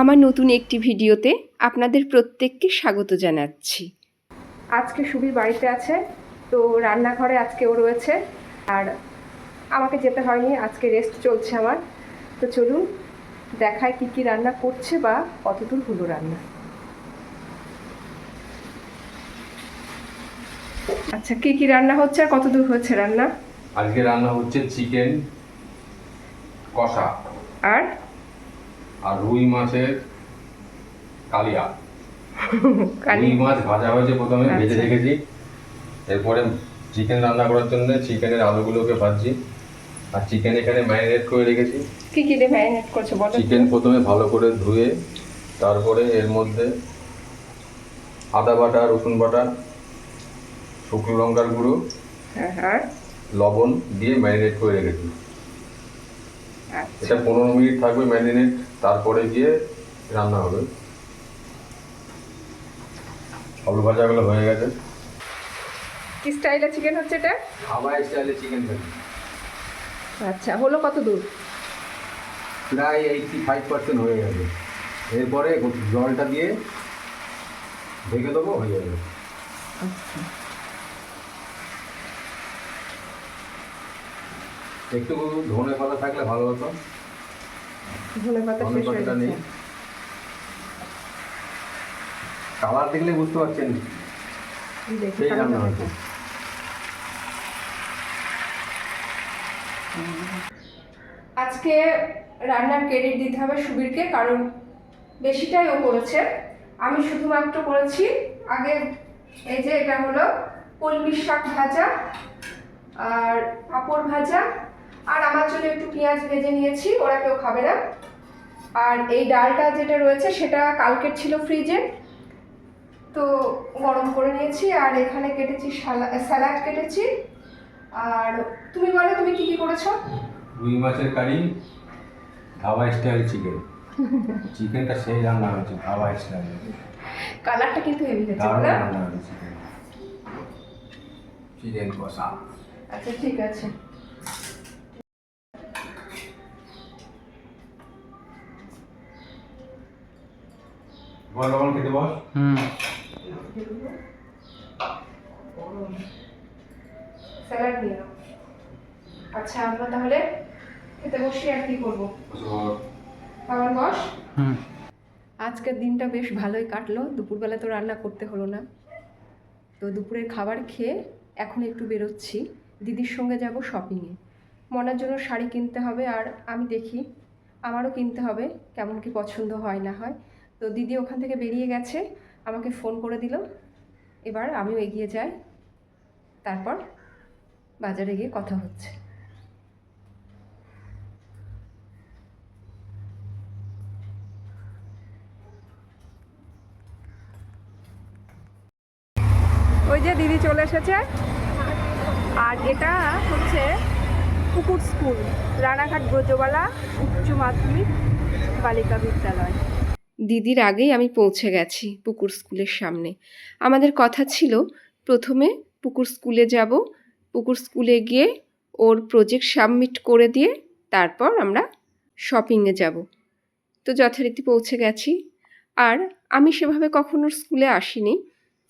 আমার নতুন একটি ভিডিওতে আপনাদের প্রত্যেককে স্বাগত জানাচ্ছি। আজকে সুবীর বাড়িতে আছে তো রান্নাঘরে আজকে ও রয়েছে আর আমাকে যেতে হয়নি আজকে রেস্ট চলছে আমার। তো চলুন দেখায় কি কি রান্না করছে বা কতদূর হলো রান্না। আচ্ছা কি কি রান্না হচ্ছে আর কতদূর হচ্ছে রান্না? আজকে রান্না হচ্ছে চিকেন কষা। আর? আর রুই মাছের কালিয়া। কালি রুই মাছ ভাজা হয়েছে প্রথমে ভেজে আচ্ছা। রেখেছি। এরপরে চিকেন রান্না করার জন্য চিকেনের আলুগুলোকে ভাজছি। আর চিকেন এখানে ম্যারিনেট করে রেখেছি। কি কি দিয়ে ম্যারিনেট করছ বলো চিকেন প্রথমে ভালো করে ধুয়ে তারপরে এর মধ্যে আদা বাটা রসুন বাটা শুকনো লঙ্কার গুঁড়ো হ্যাঁ হ্যাঁ। লবণ দিয়ে ম্যারিনেট করে রেখেছি। আচ্ছা। এটা পনেরো মিনিট থাকবে ম্যারিনেট। তারপরে গিয়ে রান্না হবে। আলু ভাজাগুলো হয়ে গেছে। কি স্টাইলে চিকেন হচ্ছে এটা? আবার স্টাইলে চিকেন আচ্ছা হলো কত দূর? প্রায় এইটটি ফাইভ পার্সেন্ট হয়ে গেছে। এরপরে জলটা দিয়ে ঢেকে দেবো হয়ে যাবে। আচ্ছা। একটু ধনে পাতা থাকলে ভালো হতো। ধনে পাতা শেষ হয়ে গেছে। কালার দেখলে বুঝতে পারছেন। সেই রান্না হয়েছে আজকে রান্নার ক্রেডিট দিতে হবে সুবীরকে কারণ বেশিটাই ও করেছে। আমি শুধুমাত্র করেছি আগে এই যে এটা হলো কলমি শাক ভাজা আর পাঁপড় ভাজা। আর আমার জন্য একটু পেঁয়াজ ভেজে নিয়েছি ওরা কেউ খাবে না। আর এই ডালটা যেটা রয়েছে সেটা কালকের ছিল ফ্রিজে। তো গরম করে নিয়েছি আর এখানে কেটেছি স্যালাড কেটেছি। আর তুমি বলো তুমি কি কি করেছ? রুই মাছের কারি ধাবা স্টাইল চিকেন চিকেনটা সেই রান্না হয়েছে ধাবা স্টাইল কালারটা কিন্তু হেভি হয়েছে দারুণ না? রান্না হয়েছে চিকেন চিকেন কষা। আচ্ছা ঠিক আছে। বল লবণ খেতে বস। স্যালাড নিয়ে আচ্ছা আমরা তাহলে খেতে বসি আর কি করব? আমার বস। আজকের দিনটা বেশ ভালোই কাটলো। দুপুরবেলা তো রান্না করতে হলো না। তো দুপুরের খাবার খেয়ে এখন একটু বেরোচ্ছি। দিদির সঙ্গে যাব শপিংয়ে মনার জন্য শাড়ি কিনতে হবে আর আমি দেখি। আমারও কিনতে হবে কেমন কি পছন্দ হয় না হয়। তো দিদি ওখান থেকে বেরিয়ে গেছে, আমাকে ফোন করে দিল। এবার আমিও এগিয়ে যাই, তারপর বাজারে গিয়ে কথা হচ্ছে। ওই যে দিদি চলে এসেছে, আর এটা হচ্ছে পুকুর স্কুল, রানাঘাট ব্রজবালা, উচ্চ মাধ্যমিক, বালিকা বিদ্যালয়। দিদির আগেই আমি পৌঁছে গেছি পুকুর স্কুলের সামনে। আমাদের কথা ছিল, প্রথমে পুকুর স্কুলে যাব, পুকুর স্কুলে গিয়ে ওর প্রজেক্ট সাবমিট করে দিয়ে তারপর আমরা শপিংয়ে যাব। তো যথারীতি পৌঁছে গেছি। আর আমি সেভাবে কখনো স্কুলে আসিনি।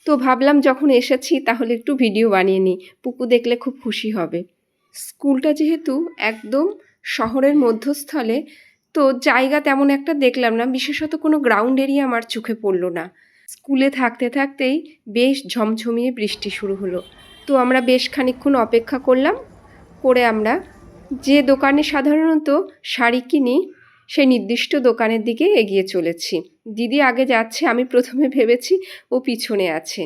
তো ভাবলাম যখন এসেছি তাহলে একটু ভিডিও বানিয়ে নিই, পুকু দেখলে খুব খুশি হবে। স্কুলটা যেহেতু একদম শহরের মধ্যস্থলে তো জায়গা তেমন একটা দেখলাম না, বিশেষত কোনো গ্রাউন্ড এরিয়া আমার চোখে পড়ল না। স্কুলে থাকতে থাকতেই বেশ ঝমঝমিয়ে বৃষ্টি শুরু হলো। তো আমরা বেশ খানিকক্ষণ অপেক্ষা করলাম, করে আমরা যে দোকানে সাধারণত শাড়ি কিনি সেই নির্দিষ্ট দোকানের দিকে এগিয়ে চলেছি। দিদি আগে যাচ্ছে, আমি প্রথমে ভেবেছি ও পিছনে আছে।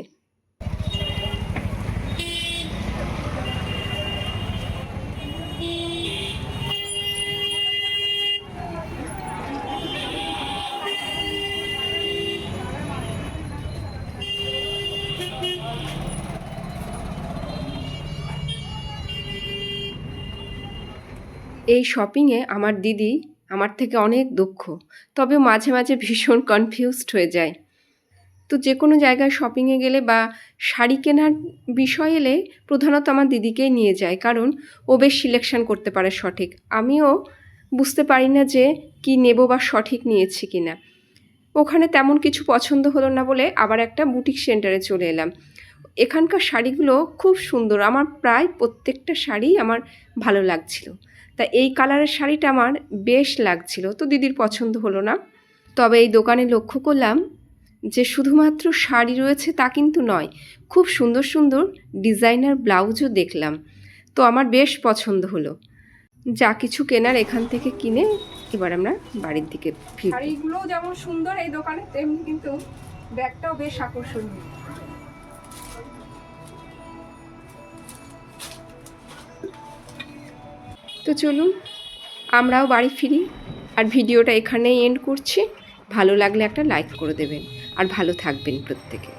এই শপিংয়ে আমার দিদি আমার থেকে অনেক দক্ষ, তবে মাঝে মাঝে ভীষণ কনফিউজড হয়ে যায়। তো যে কোনো জায়গায় শপিংয়ে গেলে বা শাড়ি কেনার বিষয় এলে প্রধানত আমার দিদিকেই নিয়ে যায়, কারণ ও বেশ সিলেকশন করতে পারে সঠিক। আমিও বুঝতে পারি না যে কি নেব বা সঠিক নিয়েছি কি না ওখানে তেমন কিছু পছন্দ হলো না বলে আবার একটা বুটিক সেন্টারে চলে এলাম। এখানকার শাড়িগুলো খুব সুন্দর, আমার প্রায় প্রত্যেকটা শাড়ি আমার ভালো লাগছিল। তা এই কালারের শাড়িটা আমার বেশ লাগছিল, তো দিদির পছন্দ হলো না। তবে এই দোকানে লক্ষ্য করলাম যে শুধুমাত্র শাড়ি রয়েছে তা কিন্তু নয়, খুব সুন্দর সুন্দর ডিজাইনার ব্লাউজও দেখলাম, তো আমার বেশ পছন্দ হলো। যা কিছু কেনার এখান থেকে কিনে এবার আমরা বাড়ির দিকে ফিরব। শাড়িগুলোও যেমন সুন্দর এই দোকানে, তেমনি কিন্তু ব্যাগটাও বেশ আকর্ষণীয়। তো চলুন, আমরাও বাড়ি ফিরি। আর ভিডিওটা এখানেই এন্ড করছি। ভালো লাগলে একটা লাইক করে দেবেন। আর ভালো থাকবেন প্রত্যেকে।